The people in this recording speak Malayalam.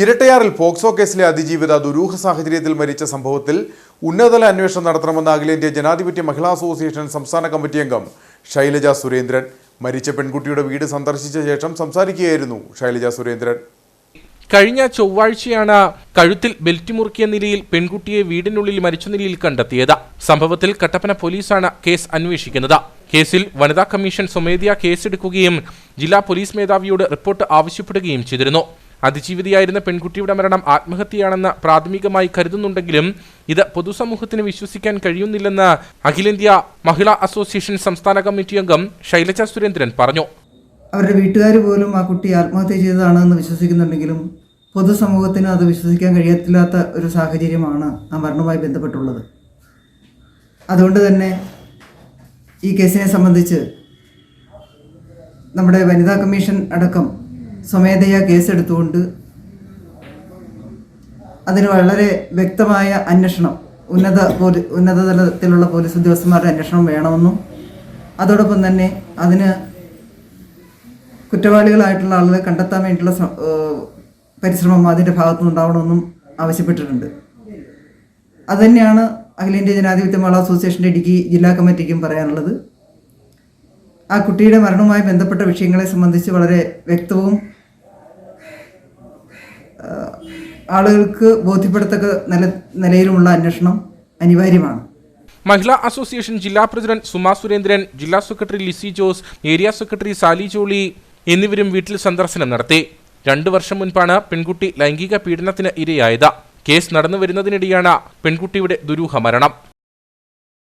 ഇരട്ടയാറിൽ പോക്സോ കേസിലെ അതിജീവിത ദുരൂഹ സാഹചര്യത്തിൽ മരിച്ച സംഭവത്തിൽ ഉന്നതതല അന്വേഷണം നടത്തണമെന്ന് അഖിലേന്ത്യാ ജനാധിപത്യ മഹിളാ അസോസിയേഷൻ സംസ്ഥാന കമ്മിറ്റി അംഗം ശൈലജ സുരേന്ദ്രൻ. മരിച്ച പെൺകുട്ടിയുടെ വീട് സന്ദർശിച്ച ശേഷം സംസാരിക്കുകയായിരുന്നു ശൈലജ സുരേന്ദ്രൻ. കഴിഞ്ഞ ചൊവ്വാഴ്ചയാണ് കഴുത്തിൽ ബെൽറ്റ് മുറുക്കിയ നിലയിൽ പെൺകുട്ടിയെ വീടിനുള്ളിൽ മരിച്ച നിലയിൽ കണ്ടെത്തിയത്. സംഭവത്തിൽ കട്ടപ്പന പോലീസാണ് കേസ് അന്വേഷിക്കുന്നത്. കേസിൽ വനിതാ കമ്മീഷൻ സ്വമേധയാ കേസെടുക്കുകയും ജില്ലാ പോലീസ് മേധാവിയോട് റിപ്പോർട്ട് ആവശ്യപ്പെടുകയും ചെയ്തിരുന്നു. അതിജീവിതയായിരുന്ന പെൺകുട്ടിയുടെ മരണം ആത്മഹത്യയാണെന്ന് പ്രാഥമികമായി കരുതുന്നുണ്ടെങ്കിലും ഇത് പൊതുസമൂഹത്തിന് വിശ്വസിക്കാൻ കഴിയുന്നില്ലെന്ന് അഖിലേന്ത്യാ മഹിളാ അസോസിയേഷൻ സംസ്ഥാന കമ്മിറ്റി അംഗം ശൈലജ സുരേന്ദ്രൻ പറഞ്ഞു. അവരുടെ വീട്ടുകാർ പോലും ആ കുട്ടി ആത്മഹത്യ ചെയ്തതാണെന്ന് വിശ്വസിക്കുന്നുണ്ടെങ്കിലും പൊതുസമൂഹത്തിന് അത് വിശ്വസിക്കാൻ കഴിയത്തില്ലാത്ത ഒരു സാഹചര്യമാണ് ആ മരണവുമായി ബന്ധപ്പെട്ടുള്ളത്. അതുകൊണ്ട് തന്നെ ഈ കേസിനെ സംബന്ധിച്ച് നമ്മുടെ വനിതാ കമ്മീഷൻ അടക്കം സ്വമേധയാ കേസെടുത്തുകൊണ്ട് അതിന് വളരെ വ്യക്തമായ അന്വേഷണം ഉന്നത പോലീ ഉന്നത തലത്തിലുള്ള പോലീസ് ഉദ്യോഗസ്ഥന്മാരുടെ അന്വേഷണം വേണമെന്നും അതോടൊപ്പം തന്നെ അതിന് കുറ്റവാളികളായിട്ടുള്ള ആളുകളെ കണ്ടെത്താൻ ഏഹ് പരിശ്രമം അതിന്റെ ഭാഗത്തുനിന്നുണ്ടാവണമെന്നും ആവശ്യപ്പെട്ടിട്ടുണ്ട്. അതുതന്നെയാണ് അഖിലേന്ത്യാ ജനാധിപത്യ മഹിളാ അസോസിയേഷന്റെ ഇടുക്കി ജില്ലാ കമ്മിറ്റിക്കും പറയാനുള്ളത്. ആ കുട്ടിയുടെ മരണവുമായി ബന്ധപ്പെട്ട വിഷയങ്ങളെ സംബന്ധിച്ച് വളരെ വ്യക്തവും ആളുകൾക്ക് ബോധ്യപ്പെടത്തക്ക നില നിലയിലുമുള്ള അന്വേഷണം അനിവാര്യമാണ്. മഹിളാ അസോസിയേഷൻ ജില്ലാ പ്രസിഡന്റ് സുമാ സുരേന്ദ്രൻ ജില്ലാ secretary Lissy Jose area secretary Sally Jolly എന്നിവരും വീട്ടിൽ സന്ദർശനം നടത്തി. രണ്ടു വർഷം മുൻപാണ് പെൺകുട്ടി ലൈംഗിക പീഡനത്തിന് ഇരയായത്. കേസ് നടന്നു വരുന്നതിനിടെയാണ് പെൺകുട്ടിയുടെ ദുരൂഹ മരണം.